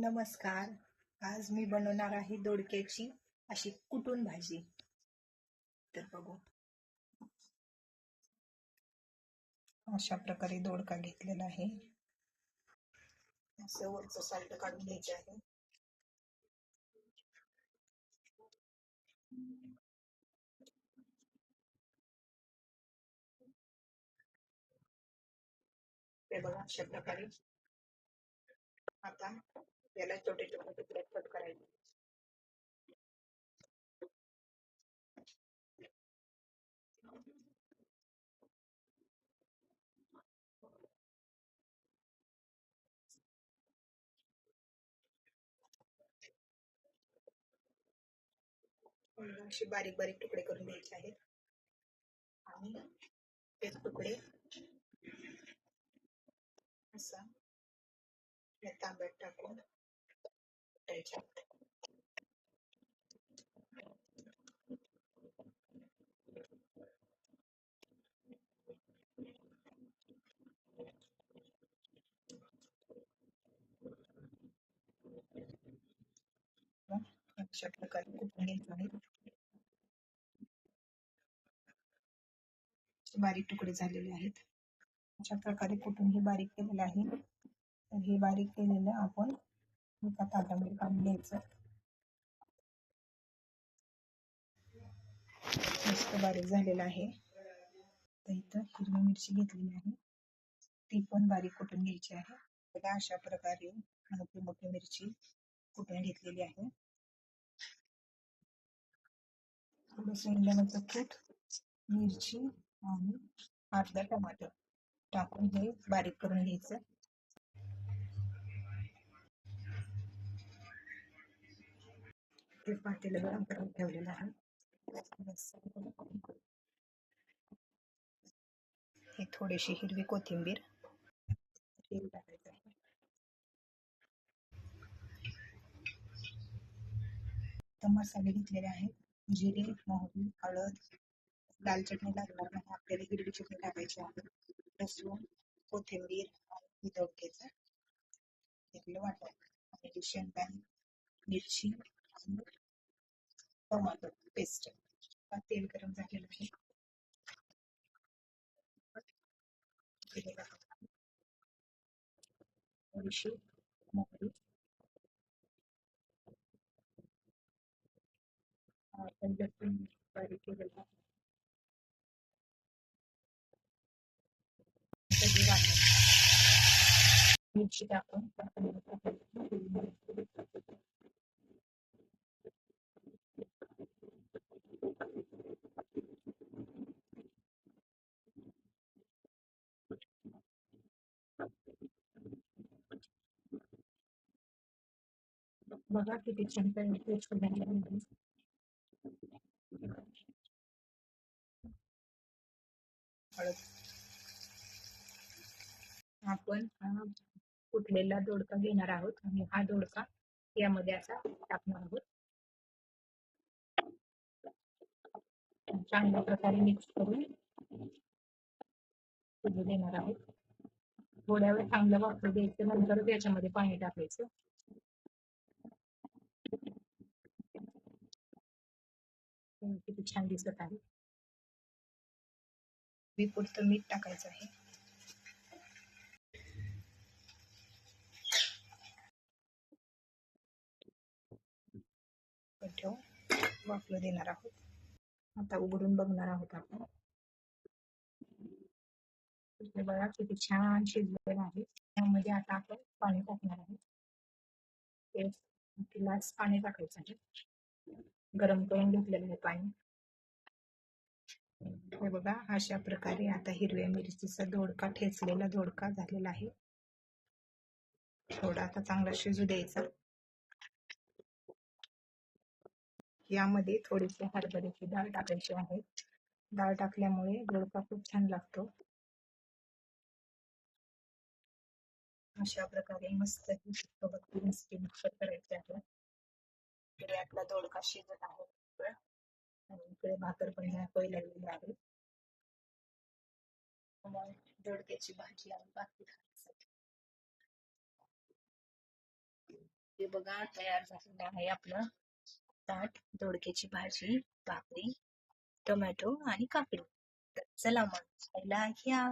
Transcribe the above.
नमस्कार. आज मी बनवणार आहे दोडक्याची अशी कुटून भाजी. तर बघू. अशा प्रकारे दोडका घेतलेला आहे. असं वरचं साल्ट काढून घ्यायचे आहे. ते बघा अशा प्रकारे. आता याला छोटे छोटे तुकडे कट करायचे. असे बारीक बारीक तुकडे करून घ्यायचे आहेत. आणि ते तुकडे असा या तांब्यात टाकून अशा प्रकारे कुठून घ्यायचं आहे बारीक तुकडे झालेले आहेत. अशा प्रकारे कुठून हे बारीक केलेलं आहे. तर हे बारीक केलेलं आपण एका ताटामध्ये काढून घ्यायचं. मस्त बारीक झालेलं आहे. तर इथं हिरवी मिरची घेतलेली आहे. ती पण बारीक कुठून घ्यायची आहे. बघा अशा प्रकारे मोठी मोठी मिरची कुठून घेतलेली आहे. थोडस कूट मिरची आणि अर्धा टमाटर टाकून हे बारीक करून घ्यायचं. ते पातेलं गरम करून ठेवलेलं आहे. हे थोडीशी हिरवी कोथिंबीर. टाकायचं आहे मसाले घेतलेले आहेत. जिरे मोहरी हळद. लाल चटणी लागणार नाही. आपल्याला हिरवी चटणी टाकायची आहे. लसूण कोथिंबीर आणि दोडक्याचं वाटत आणि शेंगदाणे मिरची आणि पेस्ट. तेल गरम झालेलं आहे. थोडीशी मोहरी. आपण लसूण बारीक केलेला. मिरची टाकून. बघा किती छान पेस्ट आपण कुठलेला दोडका घेणार आहोत. आणि हा दोडका यामध्ये असा टाकणार आहोत. चांगल्या प्रकारे मिक्स करून शिजू देणार आहोत. थोड्या वेळ चांगलं वापरू द्यायचं नंतर त्याच्यामध्ये पाणी टाकायचं. किती छान दिसत आहे. मी पुढचं मीठ टाकायचं आहे. ठेवून वाफलं देणार आहोत. आता उघडून बघणार आहोत आपण. बघा किती छान शिजलेलं आहे. त्यामध्ये आता आपण पाणी टाकणार आहे एक ग्लास पाणी टाकायचं आहे. गरम करून घेतलेलं आहे पाणी. हे बघा अशा प्रकारे आता हिरव्या मिरचीचा दोडका ठेचलेला दोडका झालेला आहे. थोडा आता चांगला शिजू द्यायचा. यामध्ये थोडीशी हरभऱ्याची डाळ टाकायची आहे. डाळ टाकल्यामुळे दोडका खूप छान लागतो. अशा प्रकारे मस्त मस्त मिक्स करायचे आहे. इकडे आपला दोडका शिजत आहे. आणि इकडे भाकर पण लागलेली आहे मग दोडक्याची भाजी आणि बाकी खाण्यासाठी. हे बघा तयार झालेलं आहे आपलं ताट दोडक्याची भाजी भाकरी टोमॅटो आणि काकडी. तर चला मग खायला घ्या